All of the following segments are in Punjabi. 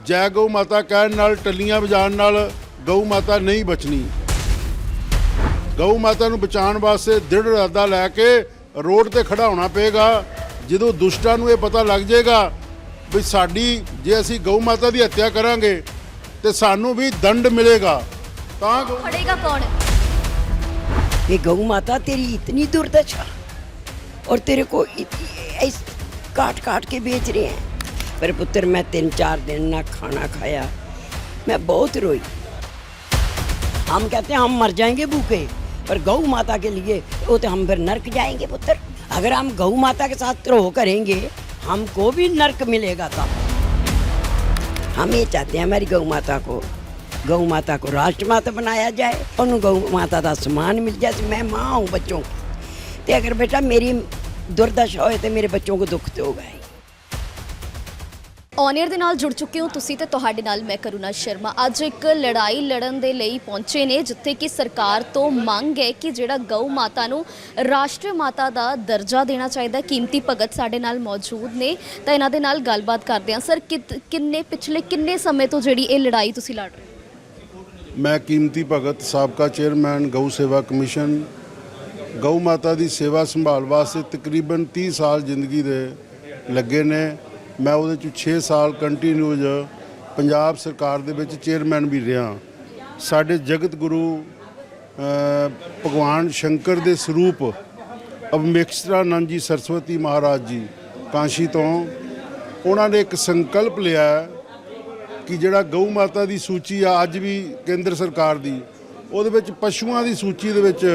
ਜੈ ਗਊ ਮਾਤਾ ਕਹਿਣ ਨਾਲ ਟੱਲੀਆਂ ਵਜਾਉਣ ਨਾਲ ਗਊ ਮਾਤਾ ਨਹੀਂ ਬਚਣੀ ਗਊ ਮਾਤਾ ਨੂੰ ਬਚਾਉਣ ਵਾਸਤੇ ਦ੍ਰਿੜ ਇਰਾਦਾ ਲੈ ਕੇ ਰੋਡ ਤੇ ਖੜਾਉਣਾ ਪਏਗਾ ਜਦੋਂ ਦੁਸ਼ਟਾਂ ਨੂੰ ਇਹ ਪਤਾ ਲੱਗ ਜਾਏਗਾ ਵੀ ਸਾਡੀ ਜੇ ਅਸੀਂ ਗਊ ਮਾਤਾ ਦੀ ਹੱਤਿਆ ਕਰਾਂਗੇ ਤੇ ਸਾਨੂੰ ਵੀ ਦੰਡ ਮਿਲੇਗਾ ਤਾਂ ਗਊ ਫੜੇਗਾ ਕੌਣ ये गौ माता तेरी इतनी दुर्दशा और तेरे को इत- ऐस काट काट के बेच रहे हैं पर पुत्र मैं तीन चार दिन ना खाना खाया मैं बहुत रोई हम कहते हैं हम मर जाएंगे भूखे पर गौ माता के लिए वो तो हम फिर नरक जाएंगे पुत्र अगर हम गौ माता के साथ द्रोह करेंगे हमको भी नरक मिलेगा तब हम ये चाहते हैं हमारी गौ माता को गौ माता को राष्ट्र माता बनाया जाए और गौ माता का सम्मान मिल जाए मैं माँ हूँ बच्चों की तो अगर बेटा मेरी दुर्दशा होए तो मेरे बच्चों को दुख तो होगा ही ਔਨਰ ਦੇ ਨਾਲ ਜੁੜ ਚੁੱਕੇ ਹੋ ਤੁਸੀਂ ਤੇ ਤੁਹਾਡੇ ਨਾਲ ਮੈਂ ਕਰੁਣਾ ਸ਼ਰਮਾ। ਅੱਜ ਇੱਕ ਲੜਾਈ ਲੜਨ ਦੇ ਲਈ ਪਹੁੰਚੇ ਨੇ, ਜਿੱਥੇ ਕਿ ਸਰਕਾਰ ਤੋਂ ਮੰਗ ਹੈ ਕਿ ਜਿਹੜਾ ਗਊ ਮਾਤਾ ਨੂੰ ਰਾਸ਼ਟਰ ਮਾਤਾ ਦਾ ਦਰਜਾ ਦੇਣਾ ਚਾਹੀਦਾ ਕੀਮਤੀ ਭਗਤ ਸਾਡੇ ਨਾਲ ਮੌਜੂਦ ਨੇ, ਤਾਂ ਇਹਨਾਂ ਦੇ ਨਾਲ ਗੱਲਬਾਤ ਕਰਦੇ ਹਾਂ। ਸਰ ਕਿੰਨੇ ਪਿਛਲੇ ਕਿੰਨੇ ਸਮੇਂ ਤੋਂ ਜਿਹੜੀ ਇਹ ਲੜਾਈ ਤੁਸੀਂ ਲੜ ਰਹੇ ਹੋ? ਮੈਂ ਕੀਮਤੀ ਭਗਤ, ਸਾਬਕਾ ਚੇਅਰਮੈਨ, ਗਊ ਸੇਵਾ ਕਮਿਸ਼ਨ। ਗਊ ਮਾਤਾ ਦੀ ਸੇਵਾ ਸੰਭਾਲ ਵਾਸਤੇ ਤਕਰੀਬਨ 30 ਸਾਲ ਜ਼ਿੰਦਗੀ ਦੇ ਲੱਗੇ ਨੇ। ਮੈਂ ਉਹਦੇ ਚ 6 ਸਾਲ ਕੰਟੀਨਿਊਜ ਪੰਜਾਬ ਸਰਕਾਰ ਦੇ ਵਿੱਚ ਚੇਅਰਮੈਨ ਵੀ ਰਿਹਾ। ਸਾਡੇ ਜਗਤ ਗੁਰੂ ਭਗਵਾਨ ਸ਼ੰਕਰ ਦੇ ਸਰੂਪ ਅਵਮੇਖਸ਼ਰਾਨੰਦ ਜੀ ਸਰਸਵਤੀ ਮਹਾਰਾਜ ਜੀ ਕਾਂਸ਼ੀ ਤੋਂ ਉਹਨਾਂ ਨੇ ਇੱਕ ਸੰਕਲਪ ਲਿਆ ਕਿ ਜਿਹੜਾ ਗਊ ਮਾਤਾ ਦੀ ਸੂਚੀ ਆ ਅੱਜ ਵੀ ਕੇਂਦਰ ਸਰਕਾਰ ਦੀ, ਉਹਦੇ ਵਿੱਚ ਪਸ਼ੂਆਂ ਦੀ ਸੂਚੀ ਦੇ ਵਿੱਚ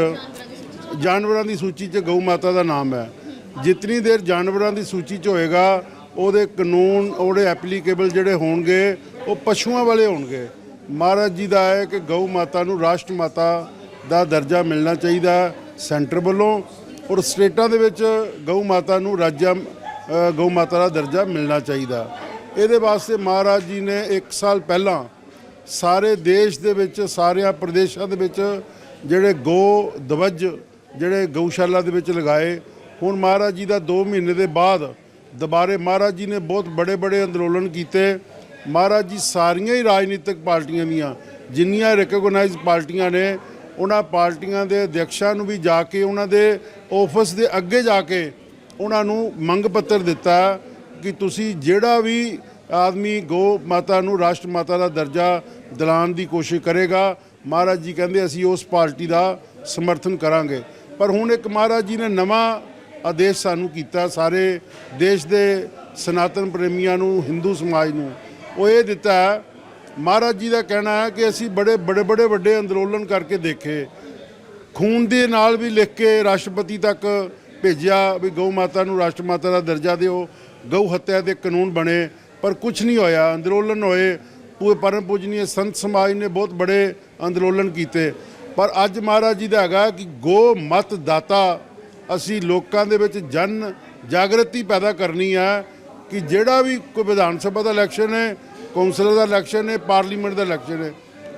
ਜਾਨਵਰਾਂ ਦੀ ਸੂਚੀ 'ਚ ਗਊ ਮਾਤਾ ਦਾ ਨਾਮ ਹੈ। ਜਿਤਨੀ ਦੇਰ ਜਾਨਵਰਾਂ ਦੀ ਸੂਚੀ 'ਚ ਹੋਏਗਾ ਉਹਦੇ ਕਾਨੂੰਨ, ਉਹਦੇ ਐਪਲੀਕੇਬਲ ਜਿਹੜੇ ਹੋਣਗੇ, ਉਹ ਪਸ਼ੂਆਂ ਵਾਲੇ ਹੋਣਗੇ। ਮਹਾਰਾਜ ਜੀ ਦਾ ਹੈ ਕਿ ਗਊ ਮਾਤਾ ਨੂੰ ਰਾਸ਼ਟਰ ਮਾਤਾ ਦਾ ਦਰਜਾ ਮਿਲਣਾ ਚਾਹੀਦਾ ਸੈਂਟਰ ਵੱਲੋਂ ਔਰ ਸਟੇਟਾਂ ਦੇ ਵਿੱਚ ਗਊ ਮਾਤਾ ਨੂੰ ਰਾਜਾ ਗਊ ਮਾਤਾ ਦਾ ਦਰਜਾ ਮਿਲਣਾ ਚਾਹੀਦਾ। ਇਹਦੇ ਵਾਸਤੇ ਮਹਾਰਾਜ ਜੀ ਨੇ 1 ਸਾਲ ਪਹਿਲਾਂ ਸਾਰੇ ਦੇਸ਼ ਦੇ ਵਿੱਚ, ਸਾਰਿਆਂ ਪ੍ਰਦੇਸ਼ਾਂ ਦੇ ਵਿੱਚ ਜਿਹੜੇ ਗੋ ਦਵਜ, ਜਿਹੜੇ ਗਊਸ਼ਾਲਾ ਦੇ ਵਿੱਚ ਲਗਾਏ, ਹੁਣ ਮਹਾਰਾਜ ਜੀ ਦਾ 2 ਮਹੀਨੇ ਦੇ ਬਾਅਦ ਦੁਬਾਰੇ ਮਹਾਰਾਜ ਜੀ ਨੇ ਬਹੁਤ ਬੜੇ ਬੜੇ ਅੰਦੋਲਨ ਕੀਤੇ। ਮਹਾਰਾਜ ਜੀ ਸਾਰੀਆਂ ਹੀ ਰਾਜਨੀਤਿਕ ਪਾਰਟੀਆਂ ਦੀਆਂ, ਜਿੰਨੀਆਂ ਰੈਕਗਨਾਈਜ਼ ਪਾਰਟੀਆਂ ਨੇ, ਉਹਨਾਂ ਪਾਰਟੀਆਂ ਦੇ ਅਧਿਕਸ਼ਾਂ ਨੂੰ ਵੀ ਜਾ ਕੇ, ਉਹਨਾਂ ਦੇ ਆਫਿਸ ਦੇ ਅੱਗੇ ਜਾ ਕੇ ਉਹਨਾਂ ਨੂੰ ਮੰਗ ਪੱਤਰ ਦਿੱਤਾ ਕਿ ਤੁਸੀਂ ਜਿਹੜਾ ਵੀ ਆਦਮੀ ਗੋ ਮਾਤਾ ਨੂੰ ਰਾਸ਼ਟਰ ਮਾਤਾ ਦਾ ਦਰਜਾ ਦਿਲਾਉਣ ਦੀ ਕੋਸ਼ਿਸ਼ ਕਰੇਗਾ, ਮਹਾਰਾਜ ਜੀ ਕਹਿੰਦੇ ਅਸੀਂ ਉਸ ਪਾਰਟੀ ਦਾ ਸਮਰਥਨ ਕਰਾਂਗੇ। ਪਰ ਹੁਣ ਇੱਕ ਮਹਾਰਾਜ ਜੀ ਨੇ ਨਵਾਂ ਆਦੇਸ਼ ਸਾਨੂੰ ਕੀਤਾ, ਸਾਰੇ ਦੇਸ਼ ਦੇ ਸਨਾਤਨ ਪ੍ਰੇਮੀਆਂ ਨੂੰ ਹਿੰਦੂ ਸਮਾਜ ਨੂੰ। ਉਹ ਇਹ ਦਿੱਤਾ ਮਹਾਰਾਜ ਜੀ ਦਾ ਕਹਿਣਾ ਹੈ ਕਿ ਅਸੀਂ ਬੜੇ ਬੜੇ ਬੜੇ ਵੱਡੇ ਅੰਦੋਲਨ ਕਰਕੇ ਦੇਖੇ। ਖੂਨ ਦੇ ਨਾਲ ਵੀ ਲਿਖ ਕੇ ਰਾਸ਼ਟਰਪਤੀ ਤੱਕ ਭੇਜਿਆ ਵੀ ਗਊ ਮਾਤਾ ਨੂੰ ਰਾਸ਼ਟਰ ਮਾਤਾ ਦਾ ਦਰਜਾ ਦਿਓ। ਗਊ ਹੱਤਿਆ ਦੇ ਕਾਨੂੰਨ ਬਣੇ, ਪਰ ਕੁਝ ਨਹੀਂ ਹੋਇਆ। ਅੰਦੋਲਨ ਹੋਏ, ਪੂਰੇ ਪਰਮ ਪੂਜਨੀय ਸੰਤ ਸਮਾਜ ਨੇ ਬਹੁਤ ਬੜੇ ਅੰਦੋਲਨ ਕੀਤੇ। ਪਰ ਅੱਜ ਮਹਾਰਾਜ ਜੀ ਦਾ ਹੈਗਾ ਕਿ ਗੋ ਮਤ ਦਾਤਾ ਅਸੀਂ ਲੋਕਾਂ ਦੇ ਵਿੱਚ ਜਨ ਜਾਗਰਤੀ ਪੈਦਾ ਕਰਨੀ ਹੈ ਕਿ ਜਿਹੜਾ ਵੀ ਕੋਈ ਵਿਧਾਨ ਸਭਾ ਦਾ ਇਲੈਕਸ਼ਨ ਹੈ ਕੌਂਸਲਰ ਦਾ ਇਲੈਕਸ਼ਨ ਹੈ, ਪਾਰਲੀਮੈਂਟ ਦਾ ਇਲੈਕਸ਼ਨ ਹੈ,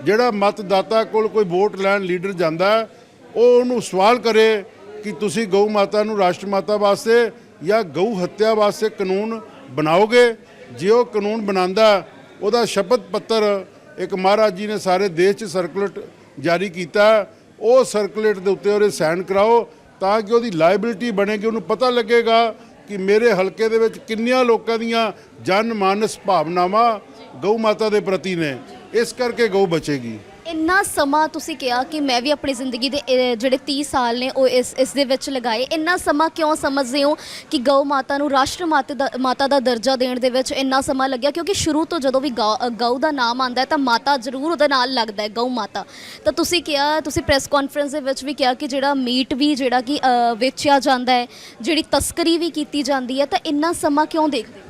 ਜਿਹੜਾ ਮਤਦਾਤਾ ਕੋਲ ਕੋਈ ਵੋਟ ਲੈਣ ਲੀਡਰ ਜਾਂਦਾ, ਉਹ ਉਹਨੂੰ ਸਵਾਲ ਕਰੇ ਕਿ ਤੁਸੀਂ ਗਊ ਮਾਤਾ ਨੂੰ ਰਾਸ਼ਟਰ ਮਾਤਾ ਵਾਸਤੇ ਜਾਂ ਗਊ ਹੱਤਿਆ ਵਾਸਤੇ ਕਾਨੂੰਨ ਬਣਾਓਗੇ? ਜੇ ਉਹ ਕਾਨੂੰਨ ਬਣਾਉਂਦਾ, ਉਹਦਾ ਸ਼ਪਥ ਪੱਤਰ ਇੱਕ ਮਹਾਰਾਜ ਜੀ ਨੇ ਸਾਰੇ ਦੇਸ਼ 'ਚ ਸਰਕੂਲੇਟ ਜਾਰੀ ਕੀਤਾ, ਉਹ ਸਰਕੂਲੇਟ ਦੇ ਉੱਤੇ ਉਹਦੇ ਸਾਈਨ ਕਰਾਓ ਤਾਂ ਕਿ ਉਹਦੀ ਲਾਇਬਿਲਿਟੀ ਬਣੇਗੀ ਉਹਨੂੰ ਪਤਾ ਲੱਗੇਗਾ ਕਿ ਮੇਰੇ ਹਲਕੇ ਦੇ ਵਿੱਚ ਕਿੰਨੀਆਂ ਲੋਕਾਂ ਦੀਆਂ ਜਨ ਮਾਨਸ ਭਾਵਨਾਵਾਂ ਗਊ ਮਾਤਾ ਦੇ ਪ੍ਰਤੀ ਨੇ। ਇਸ ਕਰਕੇ ਗਊ ਬਚੇਗੀ। ਇੰਨਾ ਸਮਾਂ ਤੁਸੀਂ ਕਿਹਾ ਕਿ ਮੈਂ ਵੀ ਆਪਣੀ ਜ਼ਿੰਦਗੀ ਦੇ ਇਹ ਜਿਹੜੇ 30 ਸਾਲ ਨੇ ਉਹ ਇਸ ਇਸ ਦੇ ਵਿੱਚ ਲਗਾਏ। ਇੰਨਾ ਸਮਾਂ ਕਿਉਂ ਸਮਝਦੇ ਹੋ ਕਿ ਗਊ ਮਾਤਾ ਨੂੰ ਰਾਸ਼ਟਰ ਮਾਤਾ ਦਾ ਮਾਤਾ ਦਾ ਦਰਜਾ ਦੇਣ ਦੇ ਵਿੱਚ ਇੰਨਾ ਸਮਾਂ ਲੱਗਿਆ? ਕਿਉਂਕਿ ਸ਼ੁਰੂ ਤੋਂ ਜਦੋਂ ਵੀ ਗਊ ਅ, ਗਊ ਦਾ ਨਾਮ ਆਉਂਦਾ ਹੈ ਤਾਂ ਮਾਤਾ ਜ਼ਰੂਰ ਉਹਦੇ ਨਾਲ ਲੱਗਦਾ ਹੈ ਗਊ ਮਾਤਾ। ਤਾਂ ਤੁਸੀਂ ਕਿਹਾ ਤੁਸੀਂ ਪ੍ਰੈਸ ਕਾਨਫਰੰਸ ਦੇ ਵਿੱਚ ਵੀ ਕਿਹਾ ਕਿ ਜਿਹੜਾ ਮੀਟ ਵੀ ਜਿਹੜਾ ਕਿ ਅ, ਵੇਚਿਆ ਜਾਂਦਾ ਹੈ ਜਿਹੜੀ ਤਸਕਰੀ ਵੀ ਕੀਤੀ ਜਾਂਦੀ ਹੈ ਤਾਂ ਇੰਨਾ ਸਮਾਂ ਕਿਉਂ ਦੇਖਦੇ ਹੋ?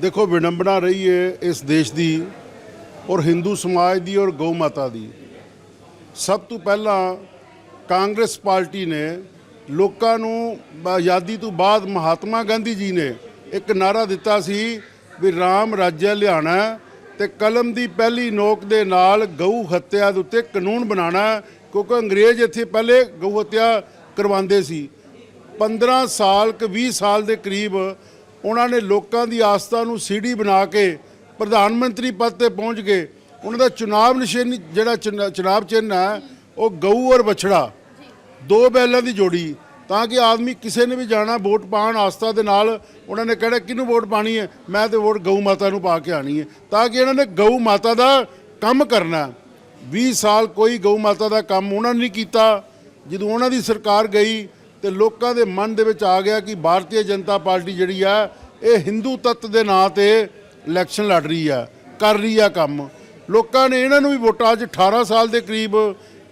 ਦੇਖੋ ਵਿਡੰਬਣਾ ਰਹੀ ਹੈ ਇਸ ਦੇਸ਼ ਦੀ। ਔਰ ਹਿੰਦੂ ਸਮਾਜ ਦੀ ਔਰ ਗਊ ਮਾਤਾ ਦੀ। ਸਭ ਤੋਂ ਪਹਿਲਾਂ ਕਾਂਗਰਸ ਪਾਰਟੀ ਨੇ ਲੋਕਾਂ ਨੂੰ ਆਜ਼ਾਦੀ ਤੋਂ ਬਾਅਦ ਮਹਾਤਮਾ ਗਾਂਧੀ ਜੀ ਨੇ ਇੱਕ ਨਾਰਾ ਦਿੱਤਾ ਸੀ ਵੀ ਰਾਮ ਰਾਜਿਆ ਲਿਆਣਾ ਹੈ ਤੇ ਕਲਮ ਦੀ ਪਹਿਲੀ ਨੋਕ ਦੇ ਨਾਲ ਗਊ ਹੱਤਿਆ ਦੇ ਉੱਤੇ ਕਾਨੂੰਨ ਬਣਾਉਣਾ ਕਿਉਂਕਿ ਅੰਗਰੇਜ਼ ਇੱਥੇ ਪਹਿਲੇ ਗਊ ਹੱਤਿਆ ਕਰਵਾਉਂਦੇ ਸੀ। 15 ਸਾਲ ਕਿ 20 ਸਾਲ ਦੇ ਕਰੀਬ ਉਹਨਾਂ ਨੇ ਲੋਕਾਂ ਦੀ ਆਸਥਾ ਨੂੰ ਸੀੜੀ ਬਣਾ ਕੇ ਪ੍ਰਧਾਨ ਮੰਤਰੀ ਪਦ ਤੇ ਪਹੁੰਚ ਗਏ, ਉਹਨਾਂ ਦਾ ਚੁਣਾਵ ਨਿਸ਼ਾਨ ਜਿਹੜਾ ਚੁਣਾ- ਚੁਣਾਵ ਚਿੰਨ੍ਹ ਹੈ, ਉਹ ਗਊ ਔਰ ਬਛੜਾ ਦੋ ਬੈਲਾਂ ਦੀ ਜੋੜੀ, ਤਾਂ ਕਿ ਆਦਮੀ ਕਿਸੇ ਨੇ ਵੀ ਜਾਣਾ, ਵੋਟ ਪਾਉਣ ਆਸਥਾ ਦੇ ਨਾਲ ਉਹਨਾਂ ਨੇ ਕਹਿਣਾ ਕਿਹਨੂੰ ਵੋਟ ਪਾਣੀ ਹੈ? ਮੈਂ ਤੇ ਵੋਟ ਗਊ ਮਾਤਾ ਨੂੰ ਪਾ ਕੇ ਆਣੀ ਹੈ। ਤਾਂ ਕਿ ਇਹਨਾਂ ਨੇ ਗਊ ਮਾਤਾ ਦਾ ਕੰਮ ਕਰਨਾ। ਹੈ। 20 ਸਾਲ ਕੋਈ ਗਊ ਮਾਤਾ ਦਾ ਕੰਮ ਉਹਨਾਂ ਨੇ ਨਹੀਂ ਕੀਤਾ। ਜਦੋਂ ਉਹਨਾਂ ਦੀ ਸਰਕਾਰ ਗਈ, ਤੇ ਲੋਕਾਂ ਦੇ ਮਨ ਦੇ ਵਿੱਚ ਆ ਗਿਆ ਕਿ ਭਾਰਤੀ ਜਨਤਾ ਪਾਰਟੀ ਜਿਹੜੀ ਆ, ਇਹ ਹਿੰਦੂ ਤੱਤ ਦੇ ਨਾਂ ਤੇ ਇਲੈਕਸ਼ਨ ਲੜ ਰਹੀ ਆ, ਕਰ ਰਹੀ ਆ ਕੰਮ। ਲੋਕਾਂ ਨੇ ਇਹਨਾਂ ਨੂੰ ਵੀ ਵੋਟਾਂ, ਅੱਜ 18 ਸਾਲ ਦੇ ਕਰੀਬ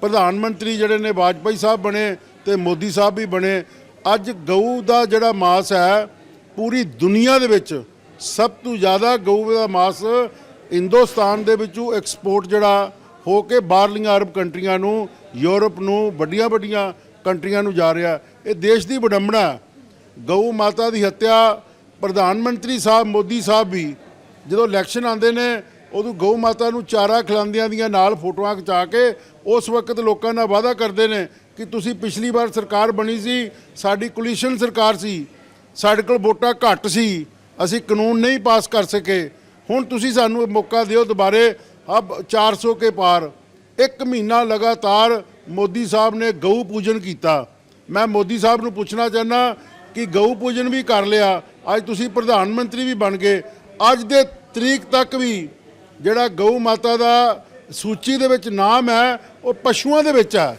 ਪ੍ਰਧਾਨ ਮੰਤਰੀ ਜਿਹੜੇ ਨੇ ਵਾਜਪਾਈ ਸਾਹਿਬ ਬਣੇ ਤੇ ਮੋਦੀ ਸਾਹਿਬ ਵੀ ਬਣੇ। ਅੱਜ ਗਊ ਦਾ ਜਿਹੜਾ ਮਾਸ ਹੈ, ਪੂਰੀ ਦੁਨੀਆ ਦੇ ਵਿੱਚ ਸਭ ਤੋਂ ਜ਼ਿਆਦਾ ਗਊ ਦਾ ਮਾਸ ਹਿੰਦੁਸਤਾਨ ਦੇ ਵਿੱਚੋਂ ਐਕਸਪੋਰਟ ਜਿਹੜਾ ਹੋ ਕੇ ਬਾਹਰਲੀਆਂ ਅਰਬ ਕੰਟਰੀਆਂ ਨੂੰ, ਯੂਰਪ ਨੂੰ ਵੱਡੀਆਂ ਵੱਡੀਆਂ ਕੰਟਰੀਆਂ ਨੂੰ ਜਾ ਰਿਹਾ। ਇਹ ਦੇਸ਼ ਦੀ ਵਡੰਬਣਾ ਗਊ ਮਾਤਾ ਦੀ ਹੱਤਿਆ ਪ੍ਰਧਾਨ ਮੰਤਰੀ ਸਾਹਿਬ, ਮੋਦੀ ਸਾਹਿਬ ਵੀ ਜਦੋਂ ਇਲੈਕਸ਼ਨ ਆਉਂਦੇ ਨੇ, ਉਦੋਂ ਗਊ ਮਾਤਾ ਨੂੰ ਚਾਰਾ ਖਿਲਾਉਂਦਿਆਂ ਦੀਆਂ ਨਾਲ ਫੋਟੋਆਂ ਖਿਚਾ ਕੇ ਉਸ ਵਕਤ ਲੋਕਾਂ ਨਾਲ ਵਾਅਦਾ ਕਰਦੇ ਨੇ ਕਿ ਤੁਸੀਂ ਪਿਛਲੀ ਵਾਰ ਸਰਕਾਰ ਬਣੀ ਸੀ, ਸਾਡੀ ਕੋਲੀਸ਼ਨ ਸਰਕਾਰ ਸੀ, ਸਾਡੇ ਕੋਲ ਵੋਟਾਂ ਘੱਟ ਸੀ, ਅਸੀਂ ਕਾਨੂੰਨ ਨਹੀਂ ਪਾਸ ਕਰ ਸਕੇ। ਹੁਣ ਤੁਸੀਂ ਸਾਨੂੰ ਮੌਕਾ ਦਿਓ ਦੁਬਾਰੇ ਅਬ 400 ਕੇ ਪਾਰ। ਇੱਕ ਮਹੀਨਾ ਲਗਾਤਾਰ ਮੋਦੀ ਸਾਹਿਬ ਨੇ ਗਊ ਪੂਜਨ ਕੀਤਾ। ਮੈਂ ਮੋਦੀ ਸਾਹਿਬ ਨੂੰ ਪੁੱਛਣਾ ਚਾਹੁੰਦਾ ਕਿ ਗਊ ਪੂਜਨ ਵੀ ਕਰ ਲਿਆ, ਅੱਜ ਤੁਸੀਂ ਪ੍ਰਧਾਨ ਮੰਤਰੀ ਵੀ ਬਣ ਗਏ। ਅੱਜ ਦੇ ਤਰੀਕ ਤੱਕ ਵੀ ਜਿਹੜਾ ਗਊ ਮਾਤਾ ਦਾ ਸੂਚੀ ਦੇ ਵਿੱਚ ਨਾਮ ਹੈ, ਉਹ ਪਸ਼ੂਆਂ ਦੇ ਵਿੱਚ ਹੈ।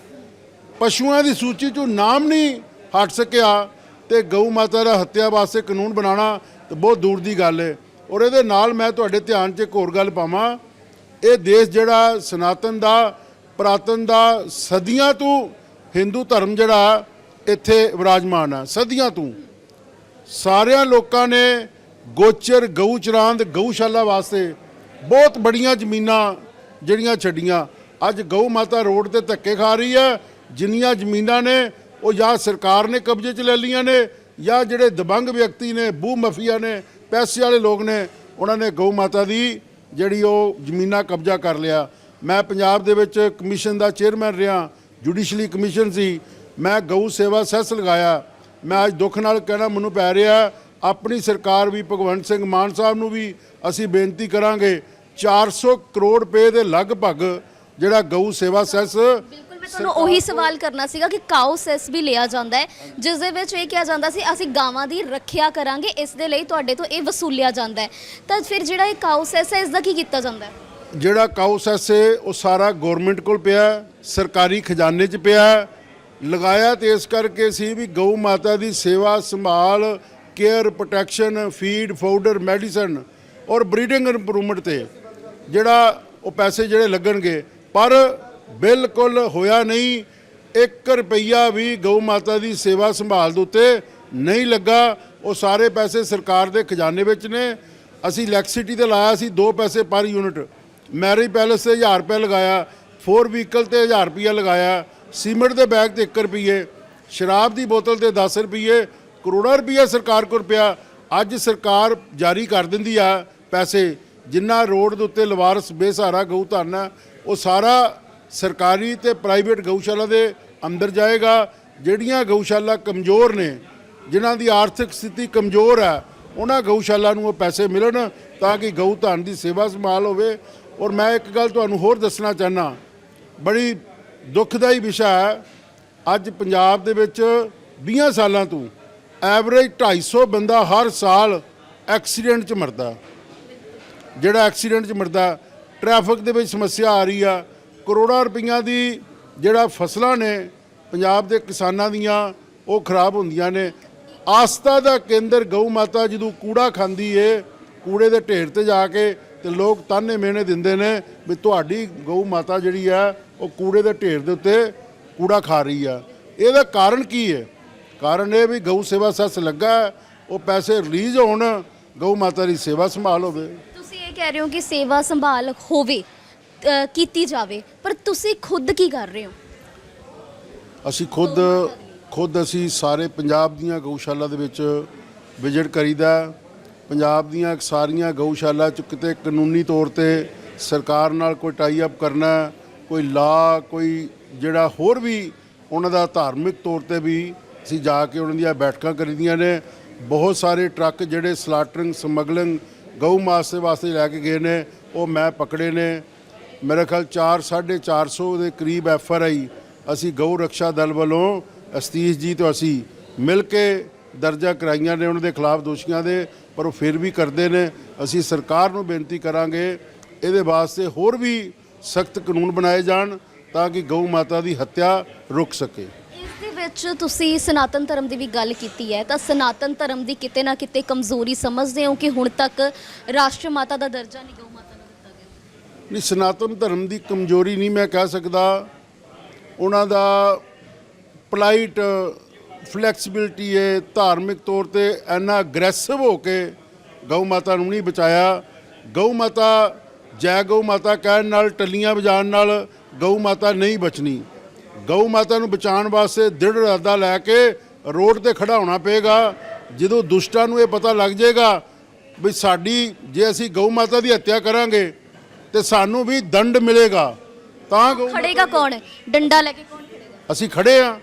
ਪਸ਼ੂਆਂ ਦੀ ਸੂਚੀ ਚੋਂ ਨਾਮ ਨਹੀਂ ਹਟ ਸਕਿਆ ਤੇ ਗਊ ਮਾਤਾ ਦਾ ਹੱਤਿਆ ਵਾਸਤੇ ਕਾਨੂੰਨ ਬਣਾਉਣਾ ਤੇ ਬਹੁਤ ਦੂਰ ਦੀ ਗੱਲ ਹੈ ਔਰ ਇਹਦੇ ਨਾਲ ਮੈਂ ਤੁਹਾਡੇ ਧਿਆਨ 'ਚ ਇੱਕ ਹੋਰ ਗੱਲ ਪਾਵਾਂ। ਇਹ ਦੇਸ਼ ਜਿਹੜਾ ਸਨਾਤਨ ਦਾ, ਪ੍ਰਾਤਨ ਦਾ, ਸਦੀਆਂ ਤੋਂ ਹਿੰਦੂ ਧਰਮ ਜਿਹੜਾ, ਇੱਥੇ ਵਿਰਾਜਮਾਨ ਹੈ। ਸਦੀਆਂ ਤੋਂ। ਸਾਰਿਆਂ ਲੋਕਾਂ ਨੇ ਗੋਚਰ, ਗਊ ਚਰਾਂਦ, ਗਊਸ਼ਾਲਾ ਵਾਸਤੇ ਬਹੁਤ ਬੜੀਆਂ ਜ਼ਮੀਨਾਂ ਜਿਹੜੀਆਂ ਛੱਡੀਆਂ। ਅੱਜ ਗਊ ਮਾਤਾ ਰੋਡ ਤੇ ਧੱਕੇ ਖਾ ਰਹੀ ਹੈ। ਜਿੰਨੀਆਂ ਜ਼ਮੀਨਾਂ ਨੇ, ਉਹ ਜਾਂ ਸਰਕਾਰ ਨੇ ਕਬਜ਼ੇ 'ਚ ਲੈ ਲਈਆਂ ਨੇ, ਜਾਂ ਜਿਹੜੇ ਦਬੰਗ ਵਿਅਕਤੀ ਨੇ ਬੂ ਮਫੀਆ ਨੇ, ਪੈਸੇ ਵਾਲੇ ਲੋਕ ਨੇ, ਉਹਨਾਂ ਨੇ ਗਊ ਮਾਤਾ ਦੀ ਜਿਹੜੀ ਉਹ ਜ਼ਮੀਨਾਂ ਕਬਜ਼ਾ ਕਰ ਲਿਆ। ਮੈਂ ਪੰਜਾਬ ਦੇ ਵਿੱਚ ਕਮਿਸ਼ਨ ਦਾ ਚੇਅਰਮੈਨ ਰਿਹਾ, ਜੁਡੀਸ਼ਲੀ ਕਮਿਸ਼ਨ ਸੀ। ਮੈਂ ਗਊ ਸੇਵਾ ਸੈੱਸ ਲਗਾਇਆ। ਮੈਂ ਅੱਜ ਦੁੱਖ ਨਾਲ ਕਹਿਣਾ ਮੈਨੂੰ ਪੈ ਰਿਹਾ ਆਪਣੀ ਸਰਕਾਰ ਵੀ ਭਗਵੰਤ ਸਿੰਘ ਮਾਨ ਸਾਹਿਬ ਨੂੰ ਵੀ ਅਸੀਂ ਬੇਨਤੀ ਕਰਾਂਗੇ 400 ਕਰੋੜ ਰੁਪਏ ਦੇ ਲਗਭਗ ਜਿਹੜਾ ਗਊ ਸੇਵਾ ਸੈਸ ਤੁਹਾਨੂੰ ਉਹੀ ਸਵਾਲ ਕਰਨਾ ਸੀਗਾ ਕਿ ਕਾਉ ਸੈਸ ਵੀ ਲਿਆ ਜਾਂਦਾ ਹੈ ਜਿਸ ਦੇ ਵਿੱਚ ਇਹ ਕਿਹਾ ਜਾਂਦਾ ਸੀ ਅਸੀਂ ਗਾਵਾਂ ਦੀ ਰੱਖਿਆ ਕਰਾਂਗੇ ਇਸ ਦੇ ਲਈ ਤੁਹਾਡੇ ਤੋਂ ਇਹ ਵਸੂਲਿਆ ਜਾਂਦਾ ਹੈ ਤਾਂ ਫਿਰ ਜਿਹੜਾ ਇਹ ਕਾਉ ਸੈਸ ਹੈ ਇਸ ਦਾ ਕੀ ਕੀਤਾ ਜਾਂਦਾ ਹੈ ਜਿਹੜਾ ਕਾਊ ਸੈਸ ਹੈ ਉਹ ਸਾਰਾ ਗਵਰਨਮੈਂਟ ਕੋਲ ਪਿਆ ਸਰਕਾਰੀ ਖਜ਼ਾਨੇ 'ਚ ਪਿਆ। ਲਗਾਇਆ ਤੇ ਇਸ ਕਰਕੇ ਸੀ ਵੀ ਗਊ ਮਾਤਾ ਦੀ ਸੇਵਾ ਸੰਭਾਲ care, protection, feed, fodder, medicine ਔਰ ਬਰੀਡਿੰਗ ਇੰਪਰੂਵਮੈਂਟ ਤੇ ਜਿਹੜਾ ਉਹ ਪੈਸੇ ਜਿਹੜੇ ਲੱਗਣਗੇ, ਪਰ ਬਿਲਕੁਲ ਹੋਇਆ ਨਹੀਂ। 1 ਰੁਪਈਆ ਵੀ ਗਊ ਮਾਤਾ ਦੀ ਸੇਵਾ ਸੰਭਾਲ ਦੇ ਉੱਤੇ ਨਹੀਂ ਲੱਗਾ। ਉਹ ਸਾਰੇ ਪੈਸੇ ਸਰਕਾਰ ਦੇ ਖਜ਼ਾਨੇ ਵਿੱਚ ਨੇ। ਅਸੀਂ ਇਲੈਕਟ੍ਰਿਸਿਟੀ ਤੇ ਲਾਇਆ ਸੀ 2 ਪੈਸੇ ਪਰ ਯੂਨਿਟ। ਮੈਰਿਜ ਪੈਲੇਸ ਤੇ 1000 ਰੁਪਏ ਲਗਾਇਆ ਫੋਰ ਵਹੀਕਲ ਤੇ 1000 ਰੁਪਏ ਲਗਾਇਆ, ਸੀਮੈਂਟ ਦੇ ਬੈਗ ਤੇ 1 ਰੁਪਏ ਸ਼ਰਾਬ ਦੀ ਬੋਤਲ ਤੇ 10 ਰੁਪਏ ਕਰੋੜਾਂ ਰੁਪਏ ਸਰਕਾਰ ਕੋਲ ਪਿਆ, ਅੱਜ ਸਰਕਾਰ ਜਾਰੀ ਕਰ ਦਿੰਦੀ ਆ ਪੈਸੇ, ਜਿੰਨਾ ਰੋਡ ਦੇ ਉੱਤੇ ਲਵਾਰਸ ਬੇਸਹਾਰਾ ਗਊ ਧਨ ਉਹ ਸਾਰਾ ਸਰਕਾਰੀ ਤੇ ਪ੍ਰਾਈਵੇਟ ਗਊਸ਼ਾਲਾ ਦੇ ਅੰਦਰ ਜਾਏਗਾ। ਜਿਹੜੀਆਂ ਗਊਸ਼ਾਲਾ ਕਮਜ਼ੋਰ ਨੇ, ਜਿਨ੍ਹਾਂ ਦੀ ਆਰਥਿਕ ਸਥਿਤੀ ਕਮਜ਼ੋਰ ਹੈ ਉਹਨਾਂ ਗਊਸ਼ਾਲਾ ਨੂੰ ਉਹ ਪੈਸੇ ਮਿਲਣ ਤਾਂ ਕਿ ਗਊ ਧਨ ਦੀ ਸੇਵਾ ਸੰਭਾਲ ਹੋਵੇ। ਔਰ ਮੈਂ ਇੱਕ ਗੱਲ ਤੁਹਾਨੂੰ ਹੋਰ ਦੱਸਣਾ ਚਾਹਨਾ ਬੜੀ ਦੁੱਖਦਾਈ ਵਿਸ਼ਾ ਹੈ। ਅੱਜ ਪੰਜਾਬ ਦੇ ਵਿੱਚ 20 ਸਾਲਾਂ ਤੋਂ ਐਵਰੇਜ 250 ਬੰਦਾ ਹਰ ਸਾਲ ਐਕਸੀਡੈਂਟ 'ਚ ਮਰਦਾ। ਜਿਹੜਾ ਐਕਸੀਡੈਂਟ 'ਚ ਮਰਦਾ ਟ੍ਰੈਫਿਕ ਦੇ ਵਿੱਚ ਸਮੱਸਿਆ ਆ ਰਹੀ ਆ। ਕਰੋੜਾਂ ਰੁਪਈਆਂ ਦੀ ਜਿਹੜਾ ਫਸਲਾਂ ਨੇ ਪੰਜਾਬ ਦੇ ਕਿਸਾਨਾਂ ਦੀਆਂ, ਉਹ ਖਰਾਬ ਹੁੰਦੀਆਂ ਨੇ। ਆਸਥਾ ਦਾ ਕੇਂਦਰ ਗਊ ਮਾਤਾ ਜਦੋਂ ਕੂੜਾ ਖਾਂਦੀ ਏ, ਕੂੜੇ ਦੇ ਢੇਰ ਤੇ ਜਾ ਕੇ ਤੇ ਲੋਕ ਤਾਨੇ ਮਿਹਣੇ ਦਿੰਦੇ ਨੇ ਵੀ ਤੁਹਾਡੀ ਗਊ ਮਾਤਾ ਜਿਹੜੀ ਆ, ਉਹ ਕੂੜੇ ਦੇ ਢੇਰ ਦੇ ਉੱਤੇ ਕੂੜਾ ਖਾ ਰਹੀ ਆ। ਇਹਦਾ ਕਾਰਨ ਕੀ ਹੈ ਕਾਰਨ ਇਹ ਵੀ ਗਊ ਸੇਵਾ ਸੱਸ ਲੱਗਾ ਉਹ ਪੈਸੇ ਰਿਲੀਜ਼ ਹੋਣ ਗਊ ਮਾਤਾ ਦੀ ਸੇਵਾ ਸੰਭਾਲ ਹੋਵੇ। ਤੁਸੀਂ ਇਹ ਕਹਿ ਰਹੇ ਹੋ ਕਿ ਸੇਵਾ ਸੰਭਾਲ ਹੋਵੇ ਅ, ਕੀਤੀ ਜਾਵੇ ਪਰ ਤੁਸੀਂ ਖੁਦ ਕੀ ਕਰ ਰਹੇ ਹੋ? ਅਸੀਂ ਖੁਦ ਖੁਦ ਅਸੀਂ ਸਾਰੇ ਪੰਜਾਬ ਦੀਆਂ ਗਊਸ਼ਾਲਾ ਦੇ ਵਿੱਚ ਵਿਜ਼ਿਟ ਕਰੀਦਾ ਪੰਜਾਬ ਦੀਆਂ ਸਾਰੀਆਂ ਗਊਸ਼ਾਲਾ ਚ ਕਿਤੇ ਕਾਨੂੰਨੀ ਤੌਰ ਤੇ ਸਰਕਾਰ ਨਾਲ ਕੋਈ ਟਾਈ ਅਪ ਕਰਨਾ ਕੋਈ ਲਾ ਕੋਈ ਜਿਹੜਾ ਹੋਰ ਵੀ ਉਹਨਾਂ ਦਾ ਧਾਰਮਿਕ ਤੌਰ ਤੇ ਵੀ ਅਸੀਂ ਜਾ ਕੇ ਉਹਨਾਂ ਦੀਆਂ ਬੈਠਕਾਂ ਕਰੀਦੀਆਂ ਨੇ। ਬਹੁਤ ਸਾਰੇ ਟਰੱਕ ਜਿਹੜੇ ਸਲਾਟਰਿੰਗ, ਸਮਗਲਿੰਗ, ਗਊ ਮਾਸ ਦੇ ਵਾਸਤੇ ਲੈ ਕੇ ਗਏ ਨੇ। ਉਹ ਮੈਂ ਪਕੜੇ ਨੇ। ਮੇਰੇ ਖਿਆਲ 4 450 ਦੇ ਕਰੀਬ ਐਫ ਆਰ ਆਈ ਅਸੀਂ ਗਊ ਰੱਖਿਆ ਦਲ ਵੱਲੋਂ ਅਸਤੀਸ਼ ਜੀ ਤੋਂ ਅਸੀਂ ਮਿਲ ਕੇ ਦਰਜਾ ਕਰਾਈਆਂ ਨੇ ਉਹਨਾਂ ਦੇ ਖਿਲਾਫ ਦੋਸ਼ੀਆਂ ਦੇ, ਪਰ ਉਹ ਫਿਰ ਵੀ ਕਰਦੇ ਨੇ। ਅਸੀਂ ਸਰਕਾਰ ਨੂੰ ਬੇਨਤੀ ਕਰਾਂਗੇ, ਇਹਦੇ ਵਾਸਤੇ ਹੋਰ ਵੀ ਸਖਤ ਕਾਨੂੰਨ ਬਣਾਏ ਜਾਣ ਤਾਂ ਕਿ ਗਊ ਮਾਤਾ ਦੀ ਹੱਤਿਆ ਰੁਕ ਸਕੇ। ਵਿੱਚ ਤੁਸੀਂ ਸਨਾਤਨ ਧਰਮ ਦੀ ਵੀ ਗੱਲ ਕੀਤੀ ਹੈ, ਤਾਂ ਸਨਾਤਨ ਧਰਮ ਦੀ ਕਿਤੇ ਨਾ ਕਿਤੇ ਕਮਜ਼ੋਰੀ ਸਮਝਦੇ ਹੋ ਕਿ ਹੁਣ ਤੱਕ ਰਾਸ਼ਟਰ ਮਾਤਾ ਦਾ ਦਰਜਾ ਨਹੀਂ ਗਊ ਮਾਤਾ ਨੂੰ ਦਿੱਤਾ ਗਿਆ? ਨਹੀਂ, ਸਨਾਤਨ ਧਰਮ ਦੀ ਕਮਜ਼ੋਰੀ ਨਹੀਂ ਮੈਂ ਕਹਿ ਸਕਦਾ। ਉਹਨਾਂ ਦਾ ਪਲਾਈਟ ਫਲੈਕਸੀਬਿਲਟੀ ਹੈ, ਧਾਰਮਿਕ ਤੌਰ ਤੇ ਇੰਨਾ ਅਗਰੈਸਿਵ ਹੋ ਕੇ ਗਊ ਮਾਤਾ ਨੂੰ ਨਹੀਂ ਬਚਾਇਆ। ਗਊ ਮਾਤਾ ਜੈ ਗਊ ਮਾਤਾ ਕਹਿਣ ਨਾਲ, ਟੱਲੀਆਂ ਵਜਾਉਣ ਨਾਲ ਗਊ ਮਾਤਾ ਨਹੀਂ ਬਚਣੀ। ਗਊ ਮਾਤਾ ਨੂੰ ਬਚਾਉਣ ਵਾਸਤੇ ਦ੍ਰਿੜ ਇਰਾਦਾ ਲੈ ਕੇ ਰੋਡ ਤੇ ਖੜਾ ਹੋਣਾ ਪਏਗਾ। ਜਦੋਂ ਦੁਸ਼ਟਾਂ ਨੂੰ ਇਹ ਪਤਾ ਲੱਗ ਜਾਏਗਾ ਵੀ ਸਾਡੀ ਜੇ ਅਸੀਂ ਗਊ ਮਾਤਾ ਦੀ ਹੱਤਿਆ ਕਰਾਂਗੇ ਤੇ ਸਾਨੂੰ ਵੀ ਦੰਡ ਮਿਲੇਗਾ। ਤਾਂ ਗਊ ਖੜੇਗਾ ਕੌਣ? ਡੰਡਾ ਲੈ ਕੇ ਕੌਣ ਖੜੇਗਾ? ਅਸੀਂ ਖੜੇ ਆ